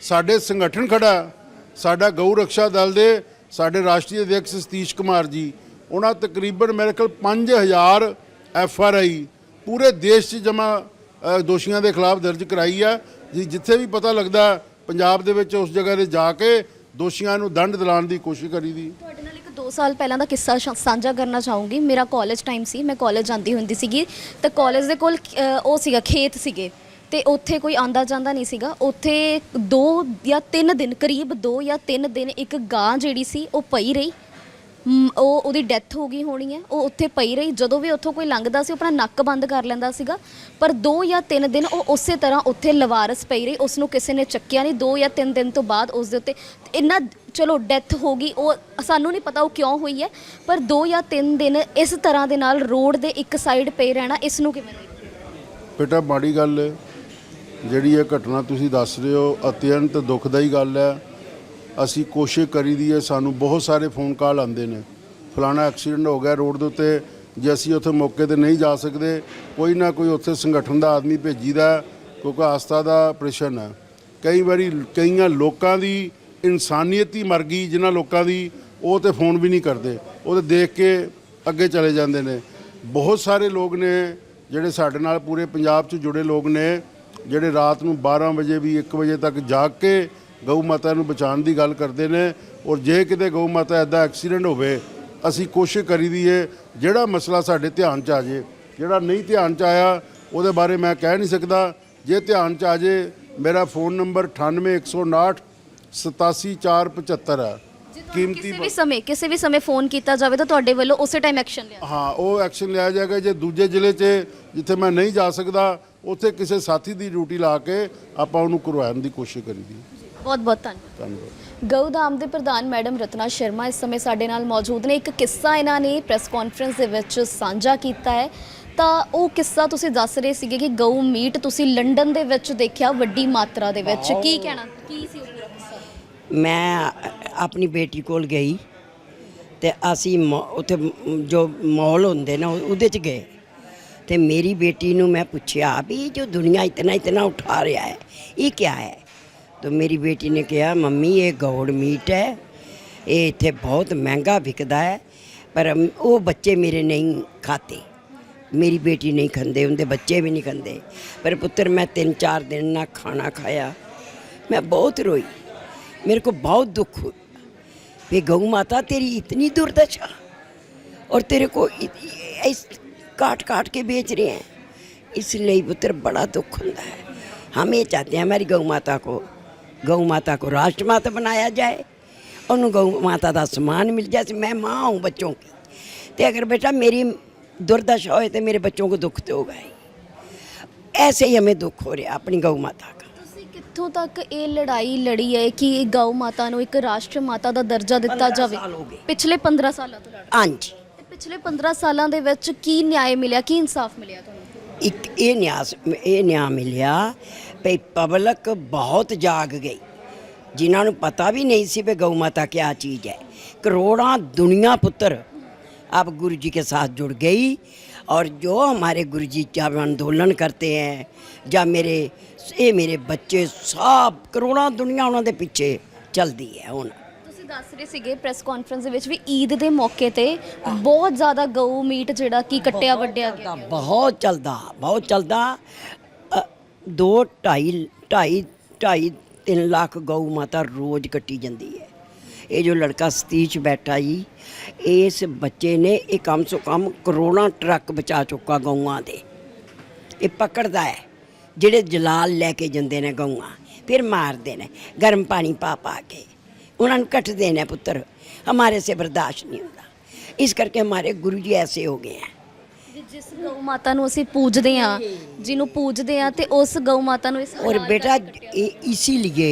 ਸਾਡੇ ਸੰਗਠਨ ਖੜਾ। ਸਾਡਾ ਗਊ ਰੱਖਿਆ ਦਲ ਦੇ ਸਾਡੇ ਰਾਸ਼ਟਰੀ ਅਧਿਕਸ਼ ਸਤੀਸ਼ ਕੁਮਾਰ ਜੀ ਉਹਨਾਂ ਤਕਰੀਬਨ ਮੇਰੇ ਕੋਲ 5000 ਐਫ ਆਰ ਆਈ ਪੂਰੇ ਦੇਸ਼ 'ਚ ਜਮਾ ਦੋਸ਼ੀਆਂ ਦੇ ਖਿਲਾਫ ਦਰਜ ਕਰਾਈ ਆ। ਜੀ ਜਿੱਥੇ ਵੀ ਪਤਾ ਲੱਗਦਾ ਪੰਜਾਬ ਦੇ ਵਿੱਚ ਉਸ ਜਗ੍ਹਾ ਤੇ ਜਾ ਕੇ ਦੋਸ਼ੀਆਂ ਨੂੰ ਦੰਡ ਦਿਲਾਉਣ ਦੀ ਕੋਸ਼ਿਸ਼ ਕਰੀ ਦੀ। ਤੁਹਾਡੇ ਨਾਲ ਇੱਕ 2 ਸਾਲ ਪਹਿਲਾਂ ਦਾ ਕਿੱਸਾ ਸ਼ਾ- ਸਾਂਝਾ ਕਰਨਾ ਚਾਹੂੰਗੀ। ਮੇਰਾ ਕਾਲਜ ਟਾਈਮ ਸੀ ਮੈਂ ਕਾਲਜ ਜਾਂਦੀ ਹੁੰਦੀ ਸੀਗੀ। ਤਾਂ ਕਾਲਜ ਦੇ ਕੋਲ ਅ, ਉਹ ਸੀਗਾ ਖੇਤ ਸੀਗੇ। ਤੇ ਉੱਥੇ ਕੋਈ ਆਂਦਾ ਜਾਂਦਾ ਨਹੀਂ ਸੀਗਾ। ਉੱਥੇ 2 ਜਾਂ 3 ਦਿਨ ਕਰੀਬ 2 ਜਾਂ 3 ਦਿਨ ਇੱਕ ਗਾਂ ਜਿਹੜੀ ਸੀ ਉਹ ਪਈ ਰਹੀ। ਮ, ਉਹ ਉਹਦੀ ਡੈਥ ਹੋ ਗਈ ਹੋਣੀ ਹੈ। ਉਹ ਉੱਥੇ ਪਈ ਰਹੀ। ਜਦੋਂ ਵੀ ਉੱਥੋਂ ਕੋਈ ਲੰਘਦਾ ਸੀ ਉਹ ਆਪਣਾ ਨੱਕ ਬੰਦ ਕਰ ਲੈਂਦਾ ਸੀਗਾ। ਪਰ 2 ਜਾਂ 3 ਦਿਨ ਉਹ ਉਸੇ ਤਰ੍ਹਾਂ ਉੱਥੇ ਲਵਾਰਸ ਪਈ ਰਹੀ। ਉਸ ਨੂੰ ਕਿਸੇ ਨੇ ਚੱਕਿਆ ਨਹੀਂ। 2 ਜਾਂ 3 ਦਿਨ ਤੋਂ ਬਾਅਦ ਉਸ ਦੇ ਉੱਤੇ ਇੰਨਾ ਚਲੋ ਡੈਥ ਹੋ ਗਈ। ਉਹ ਸਾਨੂੰ ਨਹੀਂ ਪਤਾ ਉਹ ਕਿਉਂ ਹੋਈ ਹੈ। ਪਰ 2 ਜਾਂ 3 ਦਿਨ ਇਸ ਤਰ੍ਹਾਂ ਦੇ ਨਾਲ ਰੋਡ ਦੇ ਇੱਕ ਸਾਈਡ ਪਏ ਰਹਿਣਾ ਇਸ ਨੂੰ ਕਿਵੇਂ ਦੇਖਦੇ ਬੇਟਾ ਮਾੜੀ ਗੱਲ ਹੈ। ਜਿਹੜੀ ਇਹ ਘਟਨਾ ਤੁਸੀਂ ਦੱਸ ਰਹੇ ਹੋ ਅਤਿਅੰਤ ਦੁਖਦਾਈ ਗੱਲ ਹੈ। ਅਸੀਂ ਕੋਸ਼ਿਸ਼ ਕਰੀਦੀ ਹੈ ਸਾਨੂੰ ਬਹੁਤ ਸਾਰੇ ਫੋਨ ਕਾਲ ਆਉਂਦੇ ਨੇ। ਫਲਾਣਾ ਐਕਸੀਡੈਂਟ ਹੋ ਗਿਆ ਰੋਡ ਦੇ ਉੱਤੇ ਜੇ ਅਸੀਂ ਉੱਥੇ ਮੌਕੇ ਤੇ ਨਹੀਂ ਜਾ ਸਕਦੇ ਕੋਈ ਨਾ ਕੋਈ ਉੱਥੇ ਸੰਗਠਨ ਦਾ ਆਦਮੀ ਭੇਜੀਦਾ ਹੈ, ਕਿਉਂਕਿ ਆਸਥਾ ਦਾ ਪ੍ਰਸ਼ਨ ਹੈ। ਕਈ ਵਾਰੀ ਕਈਆਂ ਲੋਕਾਂ ਦੀ ਇਨਸਾਨੀਅਤ ਹੀ ਮਰ ਗਈ ਜਿਨ੍ਹਾਂ ਲੋਕਾਂ ਦੀ ਉਹ ਤੇ ਫੋਨ ਵੀ ਨਹੀਂ ਕਰਦੇ। ਉਹ ਤੇ ਦੇਖ ਕੇ ਅੱਗੇ ਚਲੇ ਜਾਂਦੇ ਨੇ। ਬਹੁਤ ਸਾਰੇ ਲੋਕ ਨੇ ਜਿਹੜੇ ਸਾਡੇ ਨਾਲ ਪੂਰੇ ਪੰਜਾਬ 'ਚ ਜੁੜੇ ਲੋਕ ਨੇ ਜਿਹੜੇ ਰਾਤ ਨੂੰ 12 ਵਜੇ ਵੀ 1 ਵਜੇ ਤੱਕ ਜਾਗ ਕੇ ਗਊ ਮਾਤਾ ਨੂੰ ਬਚਾਉਣ ਦੀ ਗੱਲ ਕਰਦੇ ਨੇ ਔਰ ਜੇ ਕਿਤੇ ਗਊ ਮਾਤਾ ਐਦਾ ਐਕਸੀਡੈਂਟ ਹੋਵੇ ਅਸੀਂ ਕੋਸ਼ਿਸ਼ ਕਰੀਦੀ ਏ ਜਿਹੜਾ ਮਸਲਾ ਸਾਡੇ ਧਿਆਨ 'ਚ ਆ ਜੇ ਜਿਹੜਾ ਨਹੀਂ ਧਿਆਨ 'ਚ ਆਇਆ ਉਹਦੇ ਬਾਰੇ ਮੈਂ ਕਹਿ ਨਹੀਂ ਸਕਦਾ। ਜੇ ਧਿਆਨ 'ਚ ਆ ਜੇ ਮੇਰਾ ਫੋਨ ਨੰਬਰ 98159 87475 ਹੈ ਕੀਮਤੀ ਕਿਸੇ ਵੀ ਸਮੇਂ ਕਿਸੇ ਵੀ ਸਮੇਂ ਫੋਨ ਕੀਤਾ ਜਾਵੇ ਤਾਂ ਤੁਹਾਡੇ ਵੱਲੋਂ ਉਸੇ ਟਾਈਮ ਐਕਸ਼ਨ ਲਿਆ ਹਾਂ ਉਹ ਐਕਸ਼ਨ ਲਿਆ ਜਾਏਗਾ ਜੇ ਦੂਜੇ ਜ਼ਿਲ੍ਹੇ 'ਚ ਜਿੱਥੇ ਮੈਂ ਨਹੀਂ ਜਾ ਸਕਦਾ ਉੱਥੇ ਕਿਸੇ ਸਾਥੀ ਦੀ ਡਿਊਟੀ ਲਾ ਕੇ ਆਪਾਂ ਉਹਨੂੰ ਕਰਵਾਉਣ ਦੀ ਕੋਸ਼ਿਸ਼ ਕਰੀਦੀ ਬਹੁਤ ਬਹੁਤ ਧੰਨਵਾਦ। ਧੰਨਵਾਦ। ਗਊਧਾਮ ਦੇ ਪ੍ਰਧਾਨ ਮੈਡਮ ਰਤਨਾ ਸ਼ਰਮਾ ਇਸ ਸਮੇਂ ਸਾਡੇ ਨਾਲ ਮੌਜੂਦ ਨੇ। ਇੱਕ ਕਿੱਸਾ ਇਹਨਾਂ ਨੇ ਪ੍ਰੈਸ ਕਾਨਫਰੰਸ ਦੇ ਵਿੱਚ ਸਾਂਝਾ ਕੀਤਾ ਹੈ। ਤਾਂ ਉਹ ਕਿੱਸਾ ਤੁਸੀਂ ਦੱਸ ਰਹੇ ਸੀਗੇ ਕਿ ਗਊ ਮੀਟ ਤੁਸੀਂ ਲੰਡਨ ਦੇ ਵਿੱਚ ਦੇਖਿਆ ਵੱਡੀ ਮਾਤਰਾ ਦੇ ਵਿੱਚ। ਕੀ ਕਹਿਣਾ ਕੀ ਸੀ ਉਹ ਪੂਰਾ ਕਿੱਸਾ? ਮੈਂ ਆਪਣੀ ਬੇਟੀ ਕੋਲ ਗਈ ਤੇ ਅਸੀਂ ਮੌ- ਉੱਥੇ ਜੋ ਮਾਹੌਲ ਹੁੰਦੇ ਨਾ ਉਹ- ਉਹਦੇ ਚ ਗਏ। ਤੇ ਮੇਰੀ ਬੇਟੀ ਨੂੰ ਮੈਂ ਪੁੱਛਿਆ ਵੀ ਜੋ ਦੁਨੀਆ ਇਤਨਾ ਇਤਨਾ ਉਠਾ ਰਿਹਾ ਹੈ ਇਹ ਕੀ ਹੈ? ਤਾਂ ਮੇਰੀ ਬੇਟੀ ਨੇ ਕਿਹਾ ਮੰਮੀ ਇਹ ਗੌੜ ਮੀਟ ਹੈ ਇਹ ਇੱਥੇ ਬਹੁਤ ਮਹਿੰਗਾ ਵਿਕਦਾ ਹੈ ਪਰ ਮ- ਉਹ ਬੱਚੇ ਮੇਰੇ ਨਹੀਂ ਖਾਤੇ ਮੇਰੀ ਬੇਟੀ ਨਹੀਂ ਖਾਂਦੇ ਉਹਦੇ ਬੱਚੇ ਵੀ ਨਹੀਂ ਖਾਂਦੇ ਪਰ ਪੁੱਤਰ ਮੈਂ ਤਿੰਨ ਚਾਰ ਦਿਨ ਨਾ ਖਾਣਾ ਖਾਇਆ मैं बहुत रोई मेरे को बहुत दुख हुआ वे गौ माता तेरी इतनी दुर्दशा और तेरे को इत- इस काट काट के बेच रहे हैं इसलिए पुत्र बड़ा दुख होता है हम ये चाहते हैं हमारी गौ माता को गौ माता को राष्ट्र माता बनाया जाए ਉਹਨੂੰ ਗਊ ਮਾਤਾ ਦਾ ਸਮਾਨ ਮਿਲ ਜਾਏ मैं माँ हूँ बच्चों की तो अगर बेटा मेरी दुर्दशा होए तो मेरे बच्चों को दुख तो होगा ही ऐसे ही हमें दुख हो रहा अपनी गौ माता का ਤੁਸੀਂ ਕਿੱਥੋਂ ਤੱਕ ਇਹ ਲੜਾਈ ਲੜੀ ਹੈ ਕਿ ਗਊ ਮਾਤਾ ਨੂੰ ਇੱਕ ਰਾਸ਼ਟਰ ਮਾਤਾ ਦਾ ਦਰਜਾ ਦਿੱਤਾ 15 ਜਾਵੇ ਸਾਲ ਹੋ ਗਏ। ਪਿਛਲੇ 15 ਸਾਲਾਂ ਤੋਂ ਲੜ ਰਹੇ हाँ जी ਹੋ। ਤੇ ਪਿਛਲੇ 15 ਸਾਲਾਂ ਦੇ ਵਿੱਚ ਕੀ ਨਿਆਂ ਮਿਲਿਆ ਕੀ ਇਨਸਾਫ ਮਿਲਿਆ ਤੁਹਾਨੂੰ ਇੱਕ ਇਹ ਨਿਆਸ ਇਹ ਨਿਆਂ ਮਿਲਿਆ ਭਈ ਪਬਲਿਕ ਬਹੁਤ ਜਾਗ ਗਈ ਜਿਨ੍ਹਾਂ ਨੂੰ ਪਤਾ ਵੀ ਨਹੀਂ ਸੀ ਵੀ ਗਊ ਮਾਤਾ ਕੀ ਚੀਜ਼ ਹੈ ਕਰੋੜਾਂ दुनिया पुत्र अब गुरु जी के साथ जुड़ गई और जो हमारे गुरु जी जब आंदोलन करते हैं ਜਾਂ ਮੇਰੇ ਇਹ ਮੇਰੇ ਬੱਚੇ ਸਭ ਕਰੋੜਾਂ ਦੁਨੀਆ ਉਹਨਾਂ ਦੇ ਪਿੱਛੇ ਚੱਲਦੀ ਹੈ ਹੁਣ ਤੁਸੀਂ ਦੱਸ ਰਹੇ ਸੀਗੇ ਪ੍ਰੈਸ ਕਾਨਫਰੰਸ ਦੇ ਵਿੱਚ ਵੀ ਈਦ ਦੇ ਮੌਕੇ ਤੇ ਬਹੁਤ ਜ਼ਿਆਦਾ ਗਊ ਮੀਟ ਜਿਹੜਾ ਕੀ ਕੱਟਿਆ ਵੱਡਿਆ ਗਿਆ ਚੱਲਦਾ ਬਹੁਤ ਚੱਲਦਾ ਬਹੁਤ ਚੱਲਦਾ ਅ, ਦੋ ਢਾਈ ਢਾਈ ਢਾਈ 3 ਲੱਖ ਗਊ ਮਾਤਾ ਰੋਜ਼ ਕੱਟੀ ਜਾਂਦੀ ਹੈ। ਇਹ ਜੋ ਲੜਕਾ ਸਤੀਸ਼ ਬੈਠਾ ਜੀ ਇਸ ਬੱਚੇ ਨੇ ਇਹ ਕਮ ਸੋ ਕਮ ਕਰੋੜਾਂ ਟਰੱਕ ਬਚਾ ਚੁੱਕਾ ਗਊਆਂ ਦੇ। ਇਹ ਪਕੜਦਾ ਹੈ ਜਿਹੜੇ ਜਲਾਲ ਲੈ ਕੇ ਜਾਂਦੇ ਨੇ ਗਊਆਂ ਫਿਰ ਮਾਰਦੇ ਨੇ ਗਰਮ ਪਾਣੀ ਪਾ ਪਾ ਕੇ। ਉਹਨਾਂ ਨੂੰ ਕੱਟਦੇ ਨੇ ਪੁੱਤਰ ਹਮਾਰੇ ਸੇ ਬਰਦਾਸ਼ਤ ਨਹੀਂ ਹੁੰਦਾ। ਇਸ ਕਰਕੇ ਹਮਾਰੇ ਗੁਰੂ ਜੀ ਐਸੇ ਹੋ ਗਏ हैं ਜਿਸ ਗਊ ਮਾਤਾ ਨੂੰ ਅਸੀਂ ਪੂਜਦੇ ਆ ਜਿਹਨੂੰ ਪੂਜਦੇ ਆ ਤੇ ਉਸ ਗਊ ਮਾਤਾ ਨੂੰ ਇਸ और ਹਾਲਾਤ बेटा ਵਿੱਚ ਕੱਟਿਆ। ये इसीलिए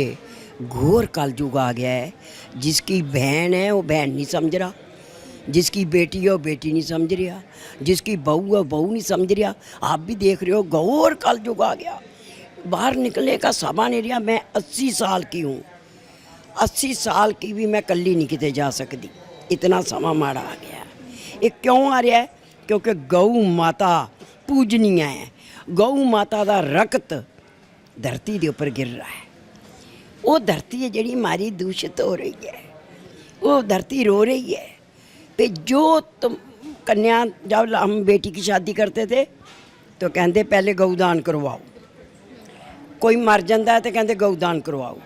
घोर कलयुग आ गया है जिसकी बहन है वो बहन नहीं समझ रहा जिसकी बेटी है वो बेटी नहीं समझ रहा जिसकी बहू है वो बहू नहीं समझ रहा आप भी देख रहे हो घोर कलयुग आ गया बाहर निकलने का समा नहीं रहा मैं अस्सी साल की हूँ अस्सी साल की भी मैं कल्ली नहीं किते जा सकती इतना समा माड़ा आ गया ये क्यों आ रहा है क्योंकि गऊ माता पूजनीय है गऊ माता ਦਾ ਰਕਤ ਧਰਤੀ ਦੇ ਉੱਪਰ ਗਿਰ ਰਿਹਾ ਹੈ ਉਹ ਧਰਤੀ ਹੈ ਜਿਹੜੀ ਮਾਰੀ ਦੂਸ਼ਿਤ ਹੋ ਰਹੀ ਹੈ वो धरती रो रही है पे जो तुम कन्या जब हम बेटी की शादी करते थे तो कहते पहले गौदान करवाओ ਕੋਈ ਮਰ ਜਾਂਦਾ ਹੈ ਤੇ ਕਹਿੰਦੇ ਗਊਦਾਨ ਕਰਵਾਓ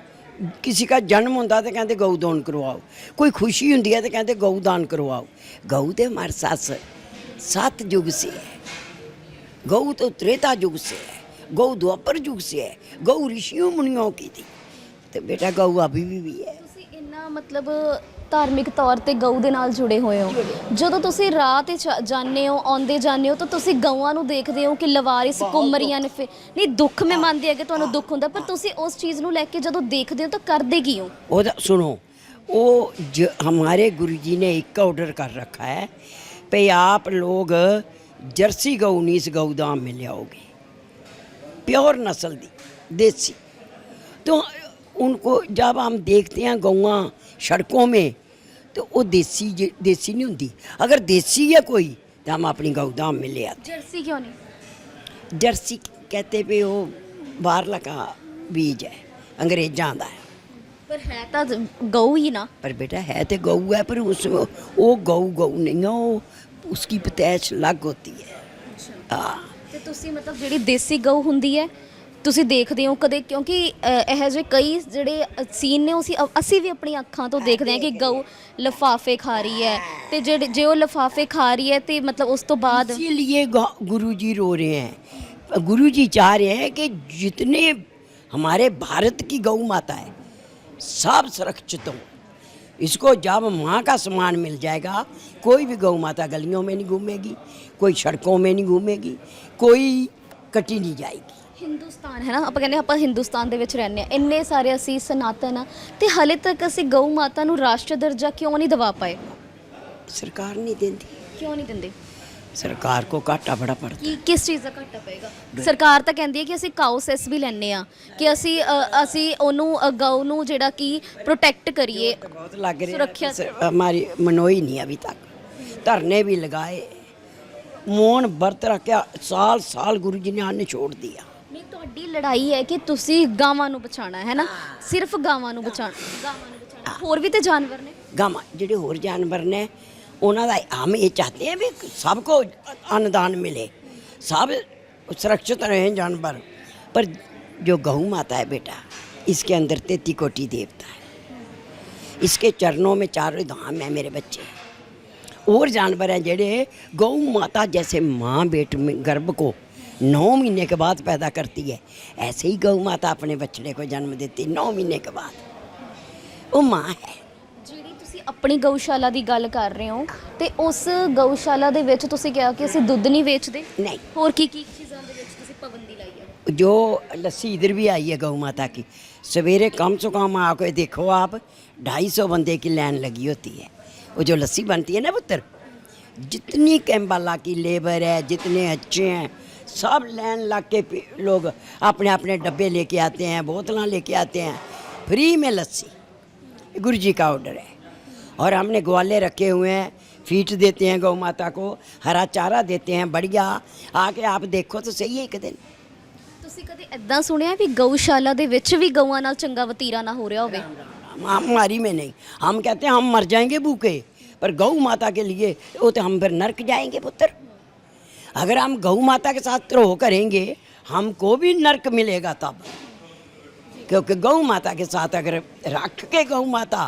ਕਿਸੇ ਦਾ ਜਨਮ ਹੁੰਦਾ ਤੇ ਕਹਿੰਦੇ ਗਊਦਾਨ ਕਰਵਾਓ ਕੋਈ ਖੁਸ਼ੀ ਹੁੰਦੀ ਹੈ ਤੇ ਕਹਿੰਦੇ ਗਊਦਾਨ ਕਰਵਾਓ ਗਊ ਦੇ ਹਮਾਰ ਸੱਸ ਸਤ ਯੁਗ से है गौ तो त्रेता युग से है गौ द्वापर युग से है गौ ऋषियों मुनियों की थी तो बेटा गौ अभी भी, भी है ਤੁਸੀਂ ਇੰਨਾ ਮਤਲਬ ਧਾਰਮਿਕ ਤੌਰ ਤੇ ਗਊ ਦੇ ਨਾਲ ਜੁੜੇ ਹੋਏ ਹੋ ਜਦੋਂ ਤੁਸੀਂ ਰਾਹ ਤੇ ਚ- ਜਾਂਦੇ ਹੋ ਆਉਂਦੇ ਜਾਂਦੇ ਹੋ ਤਾਂ ਤੁਸੀਂ ਗਊਆਂ ਨੂੰ ਦੇਖਦੇ ਹੋ ਕਿ ਲਵਾਰਿਸ ਘੁੰਮ ਰਹੀਆਂ ਨੇ ਫਿਰ ਨਹੀਂ ਦੁੱਖ ਮੈਂ ਮੰਨਦੀ ਹਾਂ ਕਿ ਤੁਹਾਨੂੰ ਦੁੱਖ ਹੁੰਦਾ ਪਰ ਤੁਸੀਂ ਉਸ ਚੀਜ਼ ਨੂੰ ਲੈ ਕੇ ਜਦੋਂ ਦੇਖਦੇ ਹੋ ਤਾਂ ਕਰਦੇ ਕੀ ਹੋ ਉਹਦਾ ਸੁਣੋ ਉਹ ਜ- हमारे गुरुजी ने एक ऑर्डर कर रखा है पे आप लोग जर्सी गऊ नहीं इस गौदाम में ले आओगे प्योर नस्ल दी देसी तो उनको जब हम देखते हैं गौआँ सड़कों में तो वो देसी ज- देसी नहीं होती अगर देसी है कोई तो हम अपनी गौदाम में ले आते ਜਰਸੀ ਕਿਉਂ ਨਹੀਂ जर्सी कहते पे वो बाहर का बीज है अंग्रेजा का है ਪਰ ਹੈ ਤਾਂ ਗਊ ਹੀ ਨਾ पर बेटा है तो गऊ है पर उस वो गऊ गऊ नहीं है वो उसकी पतैश अलग होती है हाँ ਤੇ ਤੁਸੀਂ ਮਤਲਬ ਜਿਹੜੀ ਦੇਸੀ ਗਊ ਹੁੰਦੀ ਹੈ ਤੁਸੀਂ ਦੇਖਦੇ ਹੋ ਕਦੇ ਕਿਉਂਕਿ ਅ, ਇਹੋ ਜਿਹੇ ਕਈ ਜਿਹੜੇ ਸੀਨ ਨੇ ਉਸੇ ਅਸੀਂ ਵੀ ਆਪਣੀ ਅੱਖਾਂ ਤੋਂ ਦੇਖਦੇ ਹਾਂ ਕਿ ਗਊ ਲਫਾਫੇ ਖਾ ਰਹੀ ਹੈ ਤੇ ਜਿਹੜੇ ਜੇ ਉਹ ਲਫਾਫੇ ਖਾ ਰਹੀ ਹੈ ਤੇ ਮਤਲਬ ਉਸ ਤੋਂ ਬਾਅਦ इसीलिए गुरु जी रो रहे हैं गुरु जी चाह रहे हैं कि जितने हमारे भारत की गौ माता है सब सुरक्षित हो इसको जब माँ का सम्मान मिल जाएगा कोई भी गौ माता गलियों में नहीं घूमेगी कोई सड़कों में नहीं घूमेगी कोई कटी नहीं जाएगी ਹਿੰਦੁਸਤਾਨ ਹੈ ਨਾ ਆਪਾਂ ਕਹਿੰਦੇ ਹਾਂ ਆਪਾਂ ਹਿੰਦੁਸਤਾਨ ਦੇ ਵਿੱਚ ਰਹਿੰਦੇ ਆ ਇੰਨੇ ਸਾਰੇ ਅਸੀਂ ਸਨਾਤਨ ਆ ਤੇ ਹਲੇ ਤੱਕ ਅਸੀਂ ਗਊ ਮਾਤਾ ਨੂੰ ਰਾਸ਼ਟਰ ਦਰਜਾ ਕਿਉਂ ਨਹੀਂ ਦਿਵਾ ਪਾਏ सरकार नहीं देती ਕਿਉਂ ਨਹੀਂ ਦਿੰਦੇ सरकार को घाटा बड़ा पड़ता ਕੀ ਕਿਸ ਚੀਜ਼ ਦਾ ਘਾਟਾ ਪਏਗਾ ਸਰਕਾਰ ਤਾਂ ਕਹਿੰਦੀ ਹੈ ਕਿ ਅਸੀਂ ਕਾਊ ਸੈਸ ਵੀ ਲੈਣੇ ਆ ਕਿ ਅਸੀਂ ਅ, ਅਸੀਂ ਉਹਨੂੰ ਅ, ਗਊ ਨੂੰ ਜਿਹੜਾ ਕਿ ਪ੍ਰੋਟੈਕਟ ਕਰੀਏ बहुत लग रहे सुरक्षा हैं। हमारी मनोई नहीं अभी तक धरने भी लगाए मौन व्रत रखा साल साल गुरु जी ने आने छोड़ दिया ਨਹੀਂ ਤੁਹਾਡੀ ਲੜਾਈ ਹੈ ਕਿ ਤੁਸੀਂ ਗਾਵਾਂ ਨੂੰ ਬਚਾਉਣਾ ਹੈ ਨਾ ਸਿਰਫ ਗਾਵਾਂ ਨੂੰ ਬਚਾਉਣਾ ਗਾਵਾਂ ਨੂੰ ਬਚਾਉਣਾ ਹੋਰ ਵੀ ਤੇ ਜਾਨਵਰ ਨੇ ਗਾਵਾਂ ਜਿਹੜੇ ਹੋਰ ਜਾਨਵਰ ਨੇ ਉਹਨਾਂ ਦਾ हम ये चाहते हैं भी सबको अन्नदान मिले सब सुरक्षित रहे जानवर पर जो गऊ माता है बेटा इसके अंदर तेती कोटि देवता है इसके चरणों में चारों धाम है मेरे बच्चे और जानवर हैं जेड़े गौ माता जैसे माँ बेट में गर्भ को नौ महीने के बाद पैदा करती है ऐसे ही गौ माता अपने बछड़े को जन्म देती है नौ महीने के बाद वो माँ है ਤੁਸੀਂ ਆਪਣੀ ਗਊਸ਼ਾਲਾ ਦੀ ਗੱਲ ਕਰ ਰਹੇ ਹੋ ਤੇ ਉਸ ਗਊਸ਼ਾਲਾ ਦੇ ਵਿੱਚ ਤੁਸੀਂ ਕਿਹਾ ਕਿ ਅਸੀਂ ਦੁੱਧ ਨਹੀਂ ਵੇਚਦੇ नहीं ਹੋਰ ਕੀ ਕੀ ਚੀਜ਼ਾਂ ਦੇ ਵਿੱਚ ਤੁਸੀਂ ਪਾਬੰਦੀ ਲਾਈ ਹੈ जो लस्सी इधर भी आई है गौ माता की सवेरे कम से कम आके देखो आप ढाई सौ बंदे की लाइन लगी होती है वो जो लस्सी बनती है ना पुत्र जितनी कैम्बाला की लेबर है जितने अच्छे हैं सब लाइन लग के पी- लोग अपने अपने डब्बे लेके आते हैं बोतलें लेके आते हैं फ्री में लस्सी गुरु जी का ऑर्डर है और हमने ग्वाले रखे हुए हैं फीट देते हैं गौ माता को हरा चारा देते हैं बढ़िया आके आप देखो तो सही है एक दिन ਤੁਸੀਂ ਕਦੇ ਐਦਾਂ ਸੁਣਿਆ ਵੀ ਗਊਸ਼ਾਲਾ ਦੇ ਵਿੱਚ ਵੀ ਗਊਆਂ ਨਾਲ ਚੰਗਾ ਵਤੀਰਾ ਨਾ ਹੋ ਰਿਹਾ ਹੋਵੇ महामारी में नहीं हम कहते हैं हम मर जाएंगे भूखे पर गौ माता के लिए वो तो हम फिर नरक जाएंगे पुत्र अगर हम गौ माता के साथ द्रोह करेंगे हमको भी नरक मिलेगा तब क्योंकि गौ माता के साथ अगर रख के गौ माता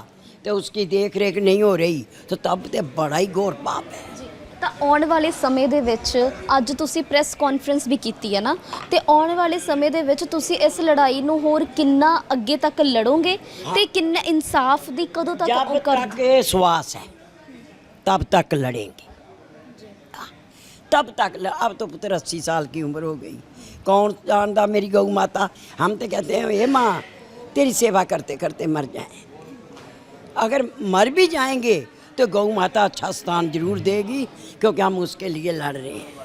तो उसकी देख रेख नहीं हो रही तो तब तो बड़ा ही घोर पाप है ਤਾਂ ਆਉਣ ਵਾਲੇ ਸਮੇਂ ਦੇ ਵਿੱਚ ਅੱਜ ਤੁਸੀਂ ਪ੍ਰੈਸ ਕਾਨਫਰੰਸ ਵੀ ਕੀਤੀ ਹੈ ਨਾ ਤੇ ਆਉਣ ਵਾਲੇ ਸਮੇਂ ਦੇ ਵਿੱਚ ਤੁਸੀਂ ਇਸ ਲੜਾਈ ਨੂੰ ਹੋਰ ਕਿੰਨਾ ਅੱਗੇ ਤੱਕ ਲੜੋਗੇ ਤੇ ਕਿੰਨਾ ਇਨਸਾਫ ਦੀ ਕਦੋਂ ਤੱਕ ਉਹ जब ਕਰ तक ये श्वास है तब तक लड़ेंगे तब तक ल- अब तो पुत्र अस्सी साल की उम्र हो गई कौन जानता मेरी गौ माता हम तो कहते हैं हे माँ तेरी सेवा करते करते मर जाएं अगर मर भी जाएँगे तो गौ माता अच्छा स्थान ज़रूर देगी क्योंकि हम उसके लिए लड़ रहे हैं।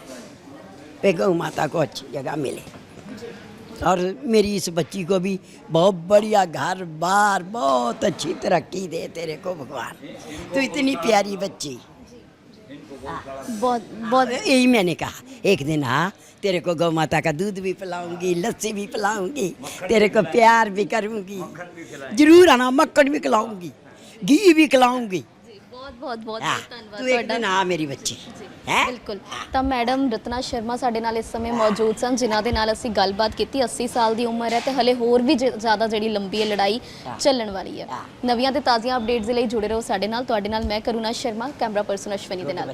पे गौ माता को अच्छी जगह मिले। और मेरी इस बच्ची को भी बहुत बढ़िया घर बार बहुत अच्छी तरक्की दे तेरे को भगवान। तो इतनी प्यारी बच्ची। बहुत बहुत। यही मैंने कहा एक दिन हाँ तेरे को गौ माता का दूध भी पिलाऊँगी लस्सी भी पिलाऊँगी तेरे को प्यार भी करूँगी। ज़रूर आना मक्खन भी खिलाऊँगी। घी भी खिलाऊंगी ਬਹੁਤ ਬਹੁਤ ਬਹੁਤ हाँ, ਧੰਨਵਾਦ तू एक ਤੁਹਾਡਾ दिन हाँ मेरी बच्ची है ਬਿਲਕੁਲ ਤਾਂ ਮੈਡਮ ਰਤਨਾ ਸ਼ਰਮਾ ਸਾਡੇ ਨਾਲ ਇਸ ਸਮੇਂ ਮੌਜੂਦ ਸਨ ਜਿਨ੍ਹਾਂ ਦੇ ਨਾਲ ਅਸੀਂ ਗੱਲਬਾਤ ਕੀਤੀ 80 ਸਾਲ ਦੀ ਉਮਰ ਹੈ ਤੇ ਹਲੇ ਹੋਰ ਵੀ ਜ- ਜ਼ਿਆਦਾ ਜਿਹੜੀ ਲੰਬੀ ਹੈ ਲੜਾਈ ਚੱਲਣ ਵਾਲੀ ਹੈ ਨਵੀਆਂ ਤੇ ਤਾਜ਼ੀਆਂ ਅਪਡੇਟਸ ਦੇ ਲਈ ਜੁੜੇ ਰਹੋ ਸਾਡੇ ਨਾਲ ਤੁਹਾਡੇ ਨਾਲ ਮੈਂ ਕਰੁਣਾ ਸ਼ਰਮਾ ਕੈਮਰਾ ਪਰਸਨ ਅਸ਼ਵਨੀ ਦੇ ਨਾਲ